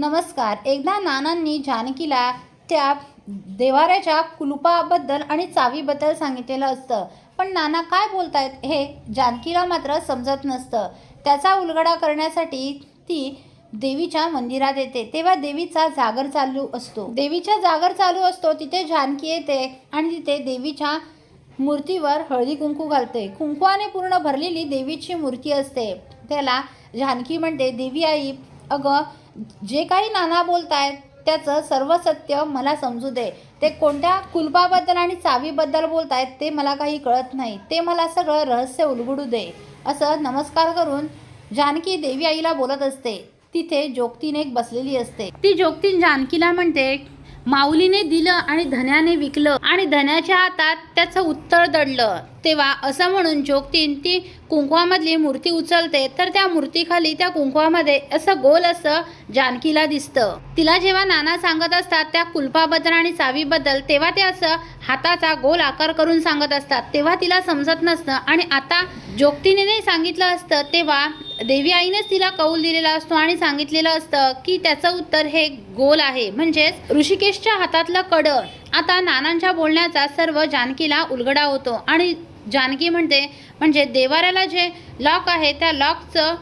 नमस्कार. एकदा नानांनी जानकीला त्या देवाऱ्याच्या कुलुपाबद्दल आणि चावीबद्दल सांगितलेलं असतं. पण नाना काय बोलतायत हे जानकीला मात्र समजत नसतं. त्याचा उलगडा करण्यासाठी ती देवीच्या मंदिरात येते. तेव्हा देवीचा जागर चालू असतो. देवीच्या जागर चालू असतो तिथे जानकी येते आणि तिथे देवीच्या मूर्तीवर हळदी कुंकू घालते. कुंकवाने पूर्ण भरलेली देवीची मूर्ती असते. त्याला जानकी म्हणते देवी आई अगं जे काही नाना बोलतायत त्याचं सर्व सत्य मला समजू दे. ते कोणत्या कुलपाबद्दल आणि चावीबद्दल बोलतायत ते मला काही कळत नाही. ते मला सगळं रहस्य उलगडू दे. असं नमस्कार करून जानकी देवी आईला बोलत असते. तिथे जोगतीने एक बसलेली असते. ती जोगतीन जानकीला म्हणते माऊलीने दिलं आणि धन्याने विकलं आणि धन्याच्या हातात त्याचं उत्तर दडलं. तेव्हा असं म्हणून जोगतीन ती कुंकवामधली मूर्ती उचलते तर त्या मूर्तीखाली त्या कुंकवामध्ये असं गोल असं जानकीला दिसतं. तिला जेव्हा नाना सांगत असतात त्या कुलपाबद्दल आणि चावीबद्दल तेव्हा ते असं हाताचा गोल आकार करून सांगत असतात. तेव्हा तिला समजत नसतं आणि आता जोगतीने सांगितलं असतं तेव्हा देवी आईनेच तिला कौल दिलेला असतो आणि सांगितलेलं असतं की त्याचं उत्तर हे गोल आहे. म्हणजेच ऋषिकेशच्या हातातलं कड. आता नानांच्या बोलण्याचा सर्व जानकीला उलगडा होतो. आणि जानकी म्हणते म्हणजे देवाऱ्याला जे लॉक आहे त्या लॉकचं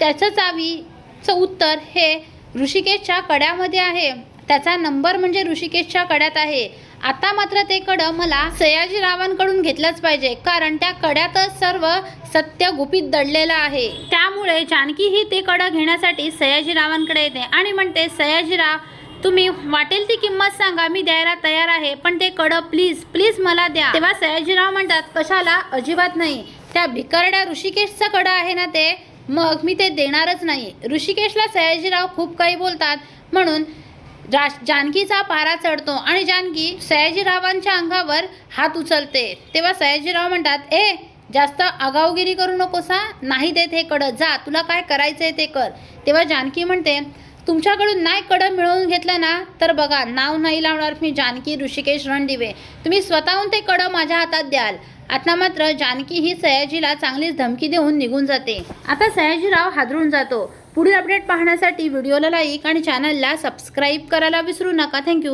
त्याचं चावीचं उत्तर हे ऋषिकेशच्या कड्यामध्ये आहे. त्याचा नंबर म्हणजे ऋषिकेशच्या कड्यात आहे. आता मात्र ते कडं मला सयाजीरावांकडून घेतलंच पाहिजे. कारण त्या कड्यातच सर्व सत्य गुपित दडलेलं आहे. त्या त्यामुळे जानकी ही ते कडं घेण्यासाठी सयाजीरावांकडे येते आणि म्हणते सयाजीराव तुम्ही वाटेल ती किंमत सांगा मी द्यायला तयार आहे पण ते कडं प्लीज प्लीज मला द्या. तेव्हा सयाजीराव म्हणतात कशाला? अजिबात नाही. त्या भिकारड्या ऋषिकेशचं कडं आहे ना ते? मग मी ते देणारच नाही. ऋषिकेशला सयाजीराव खूप काही बोलतात म्हणून जा जानकीचा पारा चढतो आणि जानकी सयाजीरावांच्या अंगावर हात उचलते. तेव्हा सयाजीराव म्हणतात ए जास्त आगाऊगिरी करू नकोसा नाही देत हे कडं. जा तुला काय करायचं आहे ते कर. तेव्हा जानकी म्हणते तुमच्याकडून नाही कडं मिळवून घेतलं ना तर बघा नाव नाही लावणार मी जानकी ऋषिकेश रणदिवे. तुम्ही स्वतःहून ते कडं माझ्या हातात द्याल. आता मात्र जानकी ही सयाजीला चांगलीच धमकी देऊन निघून जाते. आता सयाजीराव हादरून जातो. पुढील अपडेट पाहण्यासाठी व्हिडिओला लाईक आणि चॅनलला सबस्क्राईब करायला विसरू नका. थँक्यू